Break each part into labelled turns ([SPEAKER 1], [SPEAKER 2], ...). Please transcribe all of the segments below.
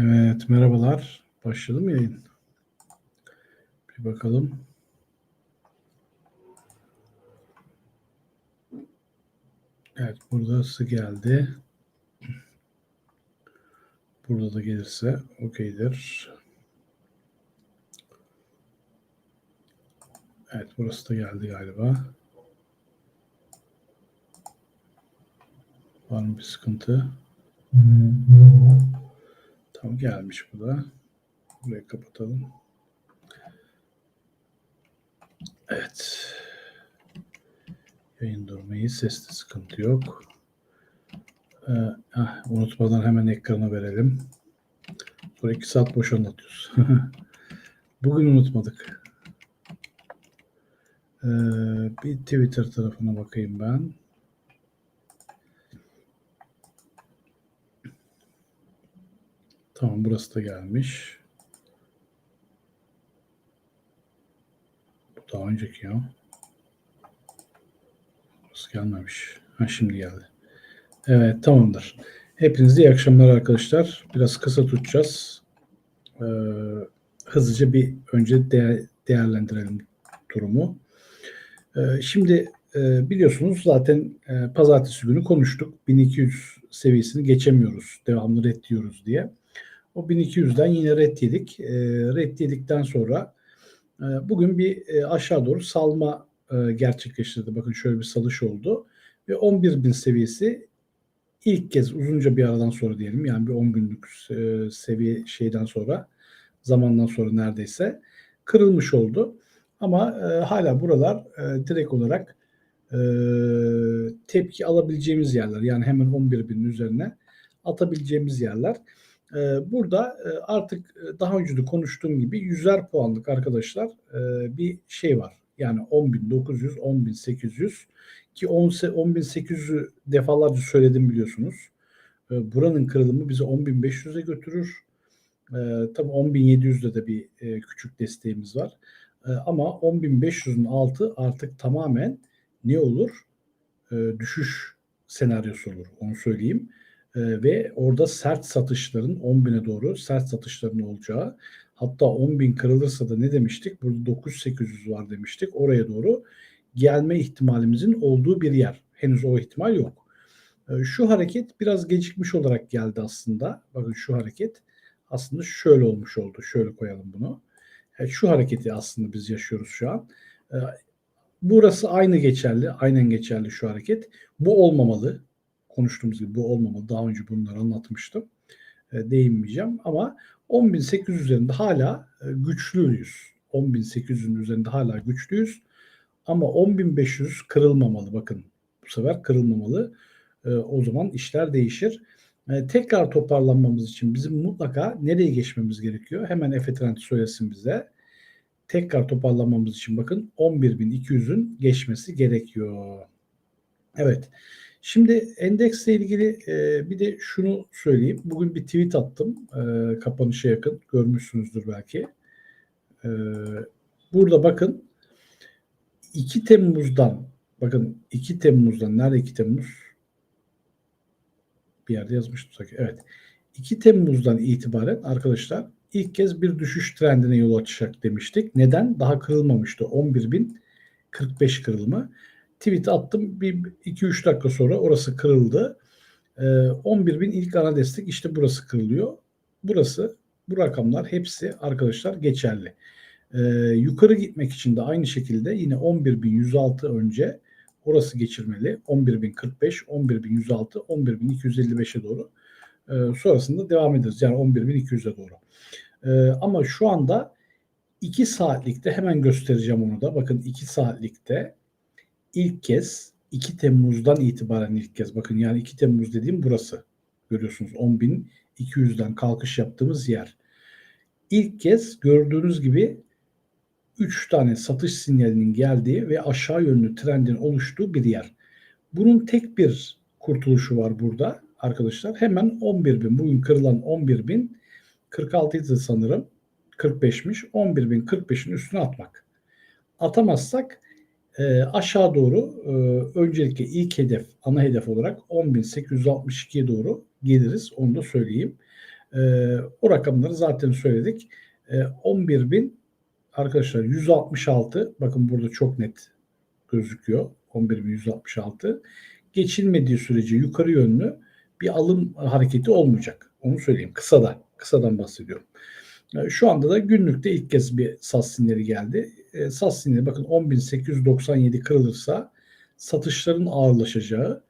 [SPEAKER 1] Evet, merhabalar. Başladı mı yayın? Bir bakalım. Evet, burası geldi. Burada da gelirse okeydir. Evet, burası da geldi galiba. Var mı bir sıkıntı? Tamam gelmiş bu da. Burayı kapatalım. Evet. Yayın durmayı, seste sıkıntı yok. Ee, ah, unutmadan hemen ekrana verelim. Sonra iki saat boş anlatıyoruz. Bugün unutmadık. Ee, bir Twitter tarafına bakayım ben. Tamam burası da gelmiş. Bu daha önceki ya. Burası gelmemiş. Ha şimdi geldi. Evet tamamdır. Hepinize iyi akşamlar arkadaşlar. Biraz kısa tutacağız. Ee, hızlıca bir önce değer, değerlendirelim durumu. Ee, şimdi e, biliyorsunuz zaten e, pazartesi günü konuştuk. 1200 seviyesini geçemiyoruz. Devamlı reddiyoruz diye. O 1200'den yine red yedik. E, red sonra e, bugün bir e, aşağı doğru salma e, gerçekleştirdi. Bakın şöyle bir salış oldu. Ve 11.000 seviyesi ilk kez uzunca bir aradan sonra diyelim yani bir 10 günlük e, seviye şeyden sonra zamandan sonra neredeyse kırılmış oldu. Ama e, hala buralar e, direkt olarak e, tepki alabileceğimiz yerler. Yani hemen 11.000'in üzerine atabileceğimiz yerler. Ee, burada e, artık e, daha önce de konuştuğum gibi yüzer puanlık arkadaşlar e, bir şey var. Yani 10.900, 10.800 ki 10.800'ü defalarca söyledim biliyorsunuz. Buranın kırılımı bizi 10.500'e götürür. Tabii 10.700'de de bir küçük desteğimiz var. Ama 10.500'ün altı artık tamamen ne olur? Düşüş senaryosu olur. Onu söyleyeyim. Ee, ve orada sert satışların 10 bine doğru sert satışların olacağı hatta 10 bin kırılırsa da ne demiştik? Burada 9-800 var demiştik. Oraya doğru gelme ihtimalimizin olduğu bir yer. Henüz o ihtimal yok. Ee, şu hareket biraz gecikmiş olarak geldi aslında. Bakın şu hareket aslında şöyle olmuş oldu. Şöyle koyalım bunu. Yani şu hareketi aslında biz yaşıyoruz şu an. Ee, burası aynı geçerli. Aynen geçerli şu hareket. Bu olmamalı konuştuğumuz gibi bu olmamalı. Daha önce bunları anlatmıştım. E, değinmeyeceğim ama 10.800 üzerinde hala e, güçlüyüz. 10.800'ün üzerinde hala güçlüyüz. Ama 10.500 kırılmamalı. Bakın bu sefer kırılmamalı. E, o zaman işler değişir. E, tekrar toparlanmamız için bizim mutlaka nereye geçmemiz gerekiyor? Hemen Efe Trend söylesin bize. Tekrar toparlanmamız için bakın 11.200'ün geçmesi gerekiyor. Evet. Şimdi endeksle ilgili e, bir de şunu söyleyeyim. Bugün bir tweet attım e, kapanışa yakın. Görmüşsünüzdür belki. E, burada bakın 2 Temmuz'dan bakın 2 Temmuz'dan nerede 2 Temmuz? Bir yerde yazmıştım sanki. Evet. 2 Temmuz'dan itibaren arkadaşlar ilk kez bir düşüş trendine yol açacak demiştik. Neden? Daha kırılmamıştı. 11.045 kırılımı tweet attım. Bir 2-3 dakika sonra orası kırıldı. E, ee, 11 bin ilk ana destek işte burası kırılıyor. Burası bu rakamlar hepsi arkadaşlar geçerli. E, yukarı gitmek için de aynı şekilde yine 11.106 önce orası geçirmeli. 11.045, 11.106, 11.255'e doğru. E, sonrasında devam ederiz. Yani 11.200'e doğru. E, ama şu anda 2 saatlikte hemen göstereceğim onu da. Bakın 2 saatlikte ilk kez 2 Temmuz'dan itibaren ilk kez bakın yani 2 Temmuz dediğim burası. Görüyorsunuz 10.200'den kalkış yaptığımız yer. İlk kez gördüğünüz gibi 3 tane satış sinyalinin geldiği ve aşağı yönlü trendin oluştuğu bir yer. Bunun tek bir kurtuluşu var burada arkadaşlar. Hemen 11.000 bugün kırılan 11.000 46 idi sanırım. 45'miş. 11.045'in üstüne atmak. Atamazsak e, aşağı doğru e, öncelikle ilk hedef, ana hedef olarak 10.862'ye doğru geliriz. Onu da söyleyeyim. E, o rakamları zaten söyledik. E, 11 bin arkadaşlar 166 bakın burada çok net gözüküyor. 11.166 geçilmediği sürece yukarı yönlü bir alım hareketi olmayacak. Onu söyleyeyim. Kısadan. Kısadan bahsediyorum. Şu anda da günlükte ilk kez bir SAS sinyali geldi. E, SAS sinyali bakın 10.897 kırılırsa satışların ağırlaşacağı,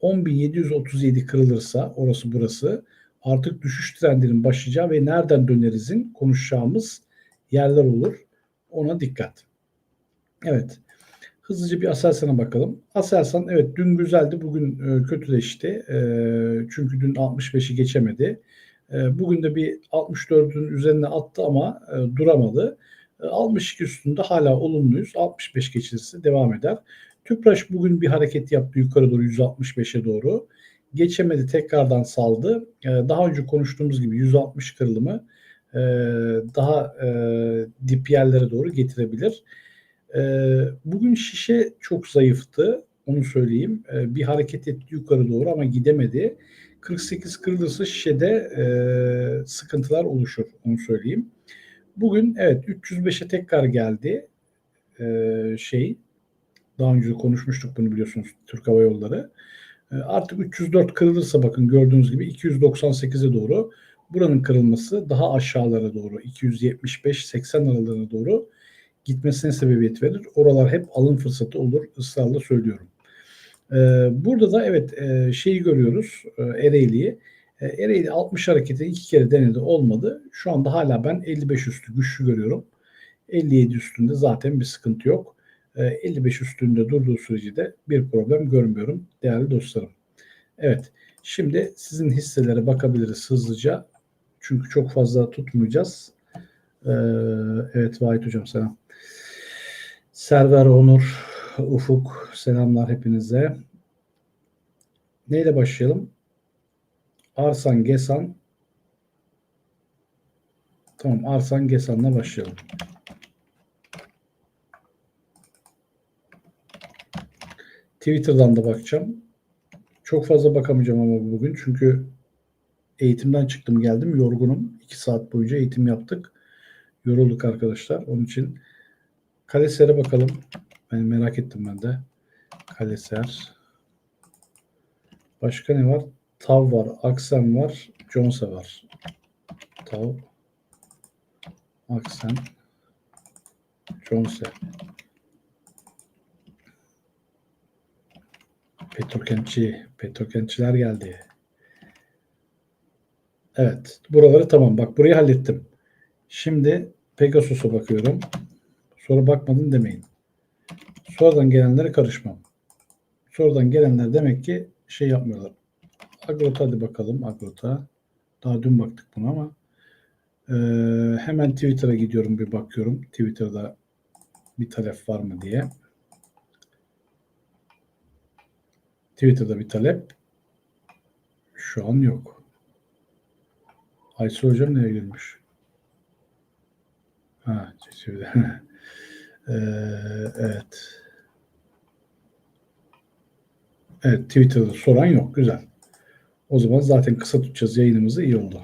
[SPEAKER 1] 10.737 kırılırsa orası burası artık düşüş trendinin başlayacağı ve nereden dönerizin konuşacağımız yerler olur. Ona dikkat. Evet. Hızlıca bir Aselsan'a bakalım. Aselsan evet dün güzeldi. Bugün e, kötüleşti. E, çünkü dün 65'i geçemedi. E, bugün de bir 64'ün üzerine attı ama e, duramadı. E, 62 üstünde hala olumluyuz. 65 geçilirse devam eder. Tüpraş bugün bir hareket yaptı yukarı doğru 165'e doğru. Geçemedi tekrardan saldı. E, daha önce konuştuğumuz gibi 160 kırılımı e, daha e, dip yerlere doğru getirebilir. E, bugün şişe çok zayıftı. Onu söyleyeyim. E, bir hareket etti yukarı doğru ama gidemedi. 48 kırılırsa şişede e, sıkıntılar oluşur. Onu söyleyeyim. Bugün evet 305'e tekrar geldi. E, şey daha önce konuşmuştuk bunu biliyorsunuz Türk Hava Yolları. E, artık 304 kırılırsa bakın gördüğünüz gibi 298'e doğru buranın kırılması daha aşağılara doğru 275-80 aralarına doğru gitmesine sebebiyet verir. Oralar hep alım fırsatı olur ısrarla söylüyorum. Ee, burada da evet e, şeyi görüyoruz e, Ereğli'yi. E, Ereğli 60 hareketi iki kere denedi olmadı. Şu anda hala ben 55 üstü güçlü görüyorum. 57 üstünde zaten bir sıkıntı yok. E, 55 üstünde durduğu sürece de bir problem görmüyorum değerli dostlarım. Evet şimdi sizin hisselere bakabiliriz hızlıca. Çünkü çok fazla tutmayacağız. Ee, evet Vahit Hocam selam. Server Onur, Ufuk selamlar hepinize. Neyle başlayalım? Arsan Gesan. Tamam Arsan Gesan'la başlayalım. Twitter'dan da bakacağım. Çok fazla bakamayacağım ama bugün çünkü eğitimden çıktım geldim yorgunum. 2 saat boyunca eğitim yaptık. Yorulduk arkadaşlar. Onun için Kaleser'e bakalım. Ben merak ettim ben de. Kaleser. Başka ne var? Tav var, Aksen var, Jonsa var. Tav, Aksen, Jonsa. Petrokentçi, Petrokentçiler geldi. Evet, buraları tamam. Bak burayı hallettim. Şimdi Pegasus'a bakıyorum. Sonra bakmadın demeyin. Sonradan gelenlere karışmam. Sonradan gelenler demek ki şey yapmıyorlar. Agrota hadi bakalım Agrota. Daha dün baktık buna ama e, hemen Twitter'a gidiyorum bir bakıyorum. Twitter'da bir talep var mı diye. Twitter'da bir talep şu an yok. Aysu hocam nereye girmiş? Ha, şimdi. ee, evet. Evet, Twitter'da soran yok. Güzel. O zaman zaten kısa tutacağız yayınımızı. iyi oldu.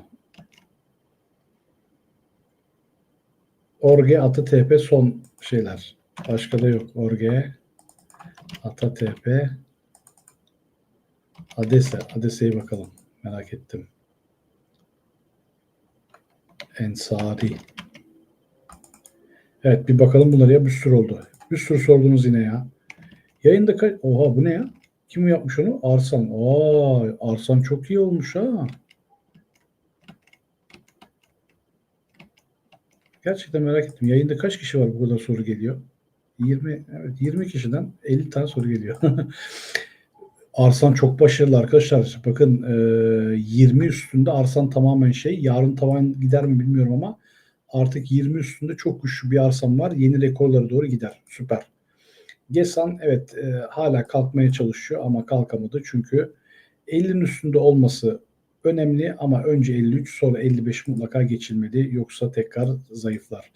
[SPEAKER 1] Orge Ata TP son şeyler. Başka da yok. Orge Ata TP Adese. Adese'ye bakalım. Merak ettim. Ensari. Evet bir bakalım bunlara ya bir sürü oldu. Bir sürü sordunuz yine ya. Yayında kaç... Oha bu ne ya? Kim yapmış onu? Arsan. Aa, Arsan çok iyi olmuş ha. Gerçekten merak ettim. Yayında kaç kişi var bu kadar soru geliyor? 20 evet 20 kişiden 50 tane soru geliyor. Arsan çok başarılı arkadaşlar. Bakın e, 20 üstünde Arsan tamamen şey. Yarın tamamen gider mi bilmiyorum ama artık 20 üstünde çok güçlü bir Arsan var. Yeni rekorlara doğru gider. Süper. Gesan evet e, hala kalkmaya çalışıyor ama kalkamadı. Çünkü 50'nin üstünde olması önemli ama önce 53 sonra 55 mutlaka geçilmedi. Yoksa tekrar zayıflar.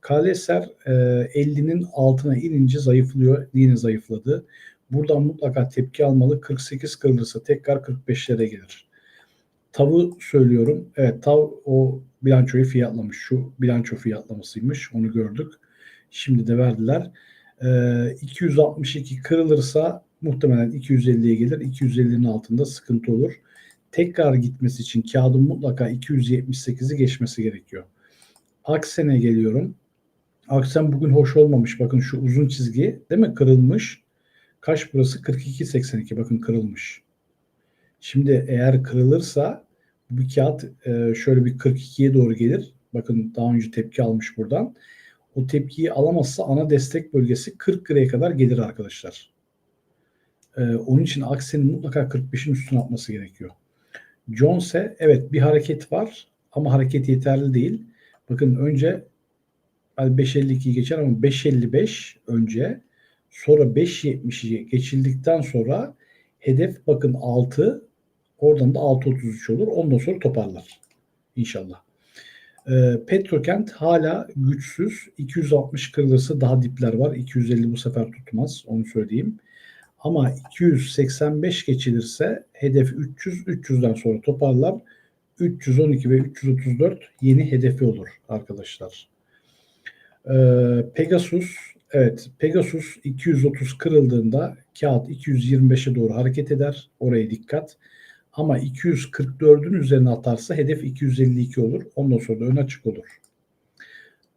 [SPEAKER 1] Kaleser e, 50'nin altına inince zayıflıyor. Yine zayıfladı. Buradan mutlaka tepki almalı. 48 kırılırsa tekrar 45'lere gelir. Tav'ı söylüyorum. Evet Tav o bilançoyu fiyatlamış. Şu bilanço fiyatlamasıymış. Onu gördük. Şimdi de verdiler. Ee, 262 kırılırsa muhtemelen 250'ye gelir. 250'nin altında sıkıntı olur. Tekrar gitmesi için kağıdın mutlaka 278'i geçmesi gerekiyor. Aksen'e geliyorum. Aksen bugün hoş olmamış. Bakın şu uzun çizgi değil mi? Kırılmış. Kaç burası? 42.82. Bakın kırılmış. Şimdi eğer kırılırsa bir kağıt e, şöyle bir 42'ye doğru gelir. Bakın daha önce tepki almış buradan. O tepkiyi alamazsa ana destek bölgesi 40 liraya kadar gelir arkadaşlar. E, onun için Aksen'in mutlaka 45'in üstüne atması gerekiyor. Jones'e evet bir hareket var ama hareket yeterli değil. Bakın önce 5.52'yi geçer ama 5.55 önce sonra 5.70'i geçildikten sonra hedef bakın 6 oradan da 6.33 olur. Ondan sonra toparlar. İnşallah. Ee, Petrokent hala güçsüz. 260 kırılırsa daha dipler var. 250 bu sefer tutmaz. Onu söyleyeyim. Ama 285 geçilirse hedef 300. 300'den sonra toparlar. 312 ve 334 yeni hedefi olur arkadaşlar. Ee, Pegasus evet Pegasus 230 kırıldığında kağıt 225'e doğru hareket eder. Oraya dikkat. Ama 244'ün üzerine atarsa hedef 252 olur. Ondan sonra da ön açık olur.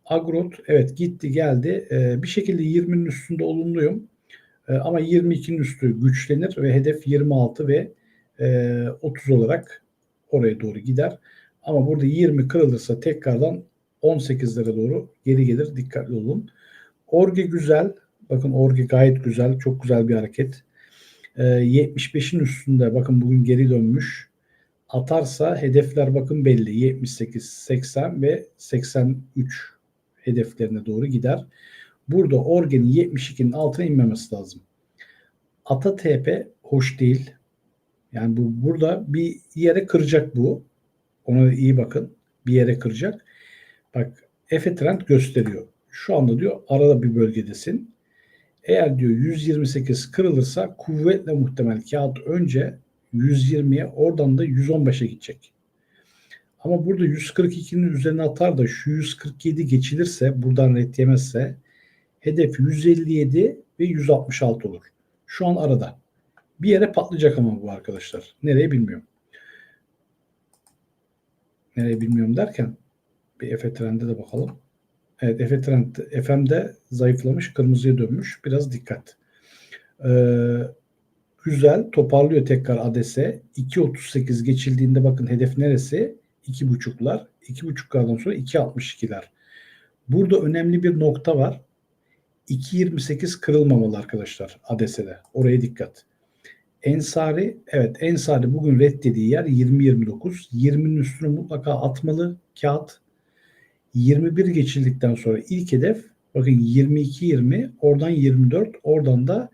[SPEAKER 1] Agrot evet gitti geldi. Ee, bir şekilde 20'nin üstünde olumluyum. Ee, ama 22'nin üstü güçlenir ve hedef 26 ve e, 30 olarak oraya doğru gider. Ama burada 20 kırılırsa tekrardan 18'lere doğru geri gelir. Dikkatli olun. Orge güzel. Bakın Orge gayet güzel. Çok güzel bir hareket. Ee, 75'in üstünde bakın bugün geri dönmüş. Atarsa hedefler bakın belli. 78, 80 ve 83 hedeflerine doğru gider. Burada Orge'nin 72'nin altına inmemesi lazım. Ata TP hoş değil. Yani bu burada bir yere kıracak bu. Ona iyi bakın. Bir yere kıracak. Bak Efe trend gösteriyor. Şu anda diyor arada bir bölgedesin. Eğer diyor 128 kırılırsa kuvvetle muhtemel kağıt önce 120'ye oradan da 115'e gidecek. Ama burada 142'nin üzerine atar da şu 147 geçilirse buradan ret yemezse hedef 157 ve 166 olur. Şu an arada. Bir yere patlayacak ama bu arkadaşlar. Nereye bilmiyorum. Nereye bilmiyorum derken bir Efe trende de bakalım. Evet Efe trend FM'de zayıflamış, kırmızıya dönmüş. Biraz dikkat. Ee, güzel toparlıyor tekrar ADS. 2.38 geçildiğinde bakın hedef neresi? 2.5'lar. 2.5'lardan sonra 2.62'ler. Burada önemli bir nokta var. 2.28 kırılmamalı arkadaşlar ADS'de. Oraya dikkat. Ensari evet Ensari bugün reddediği yer 20-29. 20'nin üstüne mutlaka atmalı kağıt. 21 geçildikten sonra ilk hedef bakın 22-20 oradan 24 oradan da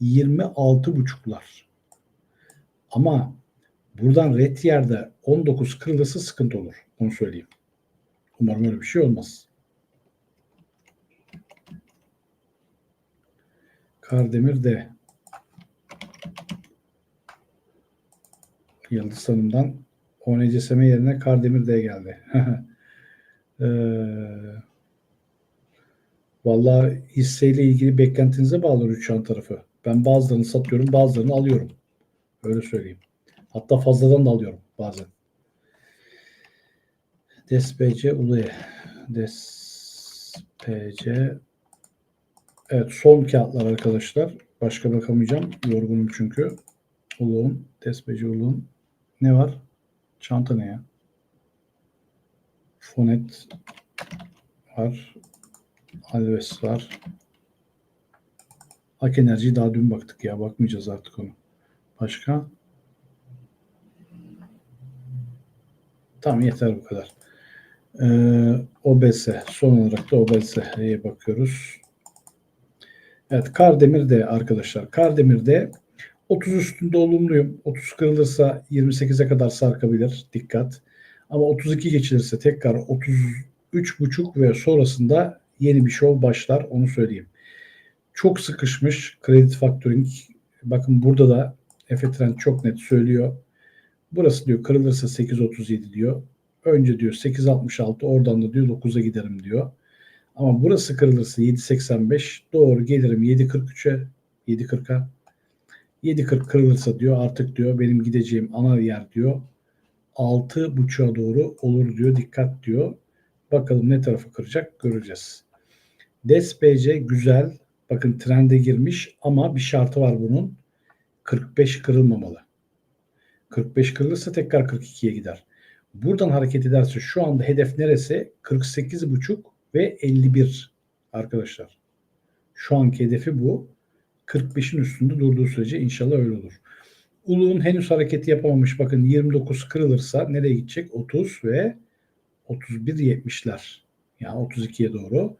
[SPEAKER 1] 26 buçuklar. Ama buradan red yerde 19 kırılırsa sıkıntı olur. Onu söyleyeyim. Umarım öyle bir şey olmaz. Kardemir D. Yıldız Hanım'dan ONCSM yerine Kardemir D geldi. Ee, vallahi hisseyle ilgili beklentinize bağlı Rüçhan tarafı. Ben bazılarını satıyorum, bazılarını alıyorum. Öyle söyleyeyim. Hatta fazladan da alıyorum bazen. DSPC Ulu'ya. DSPC Evet son kağıtlar arkadaşlar. Başka bakamayacağım. Yorgunum çünkü. Uluğum. DSPC Uluğum. Ne var? Çanta ne ya? Fonet var. Alves var. Ak Enerji daha dün baktık ya. Bakmayacağız artık onu. Başka? Tamam yeter bu kadar. Ee, OBS. Son olarak da OBS'ye bakıyoruz. Evet Kardemir'de arkadaşlar. Kardemir'de 30 üstünde olumluyum. 30 kırılırsa 28'e kadar sarkabilir. Dikkat. Ama 32 geçilirse tekrar 33,5 ve sonrasında yeni bir şov başlar onu söyleyeyim. Çok sıkışmış kredi factoring. Bakın burada da Efe Trend çok net söylüyor. Burası diyor kırılırsa 8.37 diyor. Önce diyor 8.66 oradan da diyor 9'a giderim diyor. Ama burası kırılırsa 7.85 doğru gelirim 7.43'e 7.40'a 7.40 kırılırsa diyor artık diyor benim gideceğim ana yer diyor 6.5'a doğru olur diyor dikkat diyor. Bakalım ne tarafı kıracak göreceğiz. DESBC güzel. Bakın trende girmiş ama bir şartı var bunun. 45 kırılmamalı. 45 kırılırsa tekrar 42'ye gider. Buradan hareket ederse şu anda hedef neresi? 48,5 ve 51 arkadaşlar. Şu anki hedefi bu. 45'in üstünde durduğu sürece inşallah öyle olur. Uluğun henüz hareketi yapamamış. Bakın 29 kırılırsa nereye gidecek? 30 ve 31 70'ler. Yani 32'ye doğru.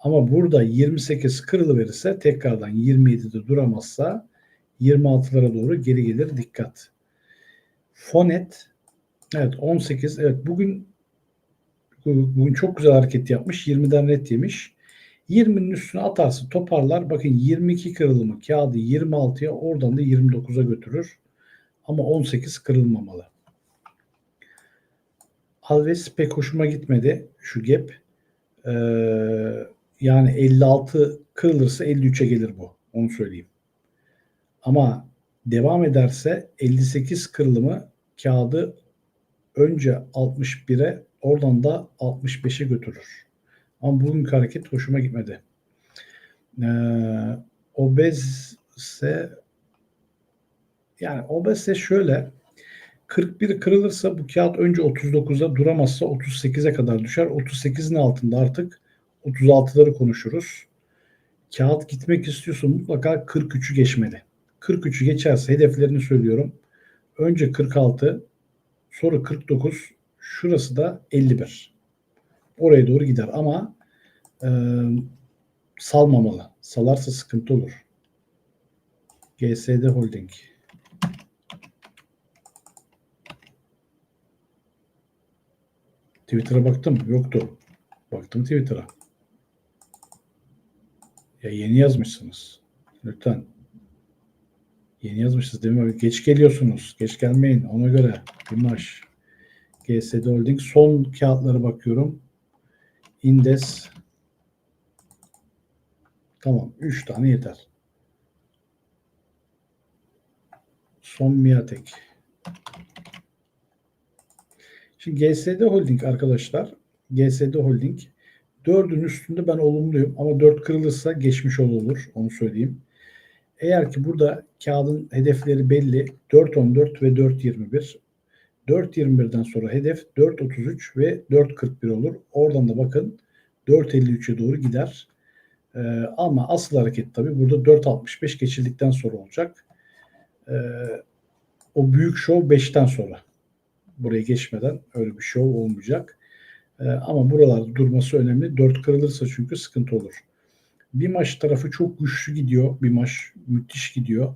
[SPEAKER 1] Ama burada 28 kırılıverirse tekrardan 27'de duramazsa 26'lara doğru geri gelir. Dikkat. Fonet evet 18 evet bugün bugün çok güzel hareket yapmış. 20'den ret yemiş. 20'nin üstüne atarsın toparlar. Bakın 22 kırılımı kağıdı 26'ya oradan da 29'a götürür. Ama 18 kırılmamalı. Alves pek hoşuma gitmedi şu gap. Ee, yani 56 kırılırsa 53'e gelir bu. Onu söyleyeyim. Ama devam ederse 58 kırılımı kağıdı önce 61'e oradan da 65'e götürür. Ama bugünkü hareket hoşuma gitmedi. Ee, obezse yani obezse şöyle 41 kırılırsa bu kağıt önce 39'a duramazsa 38'e kadar düşer. 38'in altında artık 36'ları konuşuruz. Kağıt gitmek istiyorsa mutlaka 43'ü geçmeli. 43'ü geçerse hedeflerini söylüyorum. Önce 46, sonra 49, şurası da 51. Oraya doğru gider ama e, salmamalı. Salarsa sıkıntı olur. GSD Holding. Twitter'a baktım. Yoktu. Baktım Twitter'a. Ya yeni yazmışsınız. Lütfen. Yeni yazmışsınız değil mi? Geç geliyorsunuz. Geç gelmeyin. Ona göre. İmaj. GSD Holding. Son kağıtlara bakıyorum. Indes. Tamam. 3 tane yeter. Son Miatek. Şimdi GSD Holding arkadaşlar. GSD Holding 4'ün üstünde ben olumluyum ama 4 kırılırsa geçmiş olur. Onu söyleyeyim. Eğer ki burada kağıdın hedefleri belli 4.14 ve 4.21 4.21'den sonra hedef 4.33 ve 4.41 olur. Oradan da bakın 4.53'e doğru gider. Ee, ama asıl hareket tabii burada 4.65 geçildikten sonra olacak. Ee, o büyük show 5'ten sonra. Buraya geçmeden öyle bir show olmayacak. Ee, ama buralarda durması önemli. 4 kırılırsa çünkü sıkıntı olur. Bir maç tarafı çok güçlü gidiyor. Bir maç müthiş gidiyor.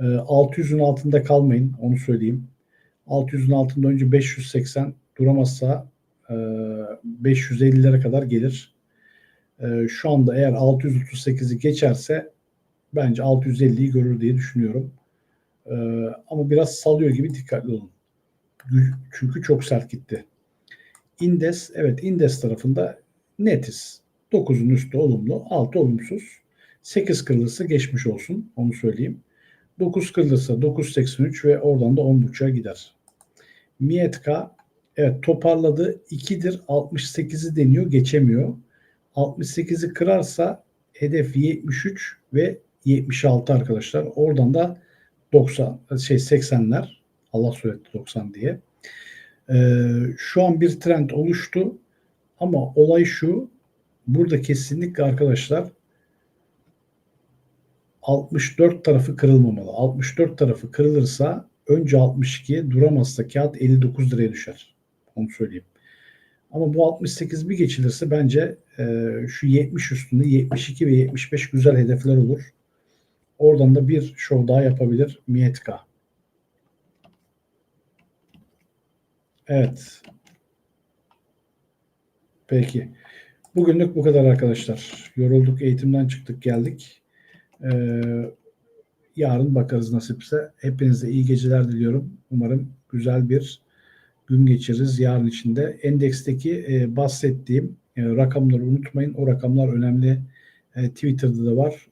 [SPEAKER 1] Ee, 600'ün altında kalmayın. Onu söyleyeyim. 600'ün altında önce 580 duramazsa e, 550'lere kadar gelir. E, şu anda eğer 638'i geçerse bence 650'yi görür diye düşünüyorum. E, ama biraz salıyor gibi dikkatli olun. Çünkü çok sert gitti. Indes, evet Indes tarafında netiz. 9'un üstü olumlu, 6 olumsuz. 8 kırılırsa geçmiş olsun, onu söyleyeyim. 9 kırılırsa 9.83 ve oradan da 10.5'a gider. Mietka evet toparladı. 2'dir 68'i deniyor geçemiyor. 68'i kırarsa hedef 73 ve 76 arkadaşlar. Oradan da 90 şey 80'ler Allah söyletti 90 diye. Ee, şu an bir trend oluştu ama olay şu burada kesinlikle arkadaşlar 64 tarafı kırılmamalı. 64 tarafı kırılırsa önce 62'ye duramazsa kağıt 59 liraya düşer. Onu söyleyeyim. Ama bu 68 bir geçilirse bence e, şu 70 üstünde 72 ve 75 güzel hedefler olur. Oradan da bir show daha yapabilir Mietka. Evet. Peki. Bugünlük bu kadar arkadaşlar. Yorulduk, eğitimden çıktık, geldik. Ee, yarın bakarız nasipse. Hepinize iyi geceler diliyorum. Umarım güzel bir gün geçiririz yarın içinde. Endeksteki e, bahsettiğim e, rakamları unutmayın. O rakamlar önemli. E, Twitter'da da var.